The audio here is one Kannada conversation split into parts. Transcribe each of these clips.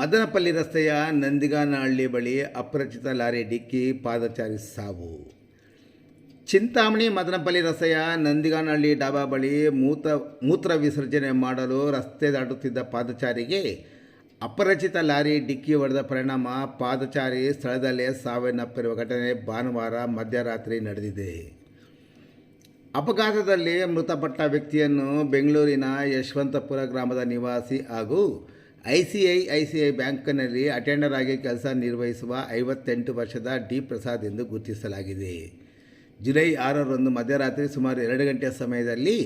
ಮದನಪಲ್ಲಿ ರಸ್ತೆಯ ನಂದಿಗಾನಹಳ್ಳಿ ಬಳಿ ಅಪರಿಚಿತ ಲಾರಿ ಡಿಕ್ಕಿ ಪಾದಚಾರಿ ಸಾವು. ಚಿಂತಾಮಣಿ ಮದನಪಲ್ಲಿ ರಸ್ತೆಯ ನಂದಿಗಾನಹಳ್ಳಿ ಡಾಬಾ ಬಳಿ ಮೂತ ಮೂತ್ರ ವಿಸರ್ಜನೆ ಮಾಡಲು ರಸ್ತೆ ದಾಟುತ್ತಿದ್ದ ಪಾದಚಾರಿಗೆ ಅಪರಿಚಿತ ಲಾರಿ ಡಿಕ್ಕಿ ಹೊಡೆದ ಪರಿಣಾಮ ಪಾದಚಾರಿ ಸ್ಥಳದಲ್ಲೇ ಸಾವನ್ನಪ್ಪಿರುವ ಘಟನೆ ಭಾನುವಾರ ಮಧ್ಯರಾತ್ರಿ ನಡೆದಿದೆ. ಅಪಘಾತದಲ್ಲಿ ಮೃತಪಟ್ಟ ವ್ಯಕ್ತಿಯನ್ನು ಬೆಂಗಳೂರಿನ ಯಶವಂತಪುರ ಗ್ರಾಮದ ನಿವಾಸಿ ಹಾಗೂ I C I C I I ಬ್ಯಾಂಕ್ನಲ್ಲಿ ಅಟೆಂಡರ್ ಆಗಿ ಕೆಲಸ ನಿರ್ವಹಿಸುವ ಐವತ್ತೆಂಟು ವರ್ಷದ ಡಿ ಪ್ರಸಾದ್ ಎಂದು ಗುರುತಿಸಲಾಗಿದೆ. ಜುಲೈ ಆರರಂದು ಮಧ್ಯರಾತ್ರಿ ಸುಮಾರು ಎರಡು ಗಂಟೆಯ ಸಮಯದಲ್ಲಿ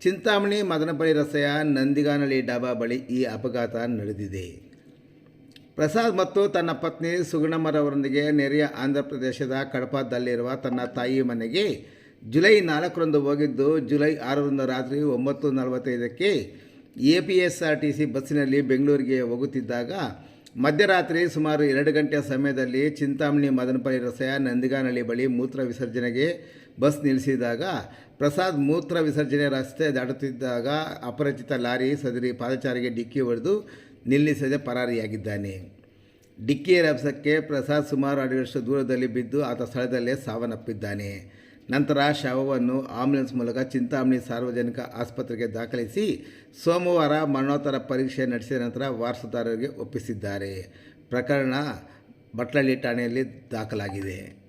ಚಿಂತಾಮಣಿ ಮದನಪಲ್ಲಿ ರಸ್ತೆಯ ನಂದಿಗಾನಳ್ಳಿ ಡಾಬಾ ಬಳಿ ಈ ಅಪಘಾತ ನಡೆದಿದೆ. ಪ್ರಸಾದ್ ಮತ್ತು ತನ್ನ ಪತ್ನಿ ಸುಗುಣಮ್ಮರವರೊಂದಿಗೆ ನೆರೆಯ ಆಂಧ್ರ ಪ್ರದೇಶದ ಕಡಪದಲ್ಲಿರುವ ತನ್ನ ತಾಯಿ ಮನೆಗೆ ಜುಲೈ ನಾಲ್ಕರಂದು ಹೋಗಿದ್ದು ಜುಲೈ ಆರರಂದು ರಾತ್ರಿ ಒಂಬತ್ತು ನಲವತ್ತೈದಕ್ಕೆ A P S R T C ಬಸ್ಸಿನಲ್ಲಿ ಬೆಂಗಳೂರಿಗೆ ಹೋಗುತ್ತಿದ್ದಾಗ ಮಧ್ಯರಾತ್ರಿ ಸುಮಾರು ಎರಡು ಗಂಟೆಯ ಸಮಯದಲ್ಲಿ ಚಿಂತಾಮಣಿ ಮದನಪಲ್ಲಿ ರಸ್ತೆಯ ನಂದಿಗಾನಳ್ಳಿ ಬಳಿ ಮೂತ್ರ ವಿಸರ್ಜನೆಗೆ ಬಸ್ ನಿಲ್ಲಿಸಿದಾಗ ಪ್ರಸಾದ್ ಮೂತ್ರ ವಿಸರ್ಜನೆ ರಸ್ತೆ ದಾಟುತ್ತಿದ್ದಾಗ ಅಪರಿಚಿತ ಲಾರಿ ಸದರಿ ಪಾದಚಾರಿಗೆ ಡಿಕ್ಕಿ ಹೊಡೆದು ನಿಲ್ಲಿಸದೆ ಪರಾರಿಯಾಗಿದ್ದಾನೆ. ಡಿಕ್ಕಿ ರಭಸಕ್ಕೆ ಪ್ರಸಾದ್ ಸುಮಾರು ಅಡಿಯಷ್ಟು ದೂರದಲ್ಲಿ ಬಿದ್ದು ಆತ ಸ್ಥಳದಲ್ಲೇ ಸಾವನ್ನಪ್ಪಿದ್ದಾನೆ. ನಂತರ ಶವವನ್ನು ಆಂಬ್ಯುಲೆನ್ಸ್ ಮೂಲಕ ಚಿಂತಾಮಣಿ ಸಾರ್ವಜನಿಕ ಆಸ್ಪತ್ರೆಗೆ ದಾಖಲಿಸಿ ಸೋಮವಾರ ಮರಣೋತ್ತರ ಪರೀಕ್ಷೆ ನಡೆಸಿದ ನಂತರ ವಾರಸುದಾರರಿಗೆ ಒಪ್ಪಿಸಿದ್ದಾರೆ. ಪ್ರಕರಣ ಬಟ್ಲಳ್ಳಿ ಠಾಣೆಯಲ್ಲಿ ದಾಖಲಾಗಿದೆ.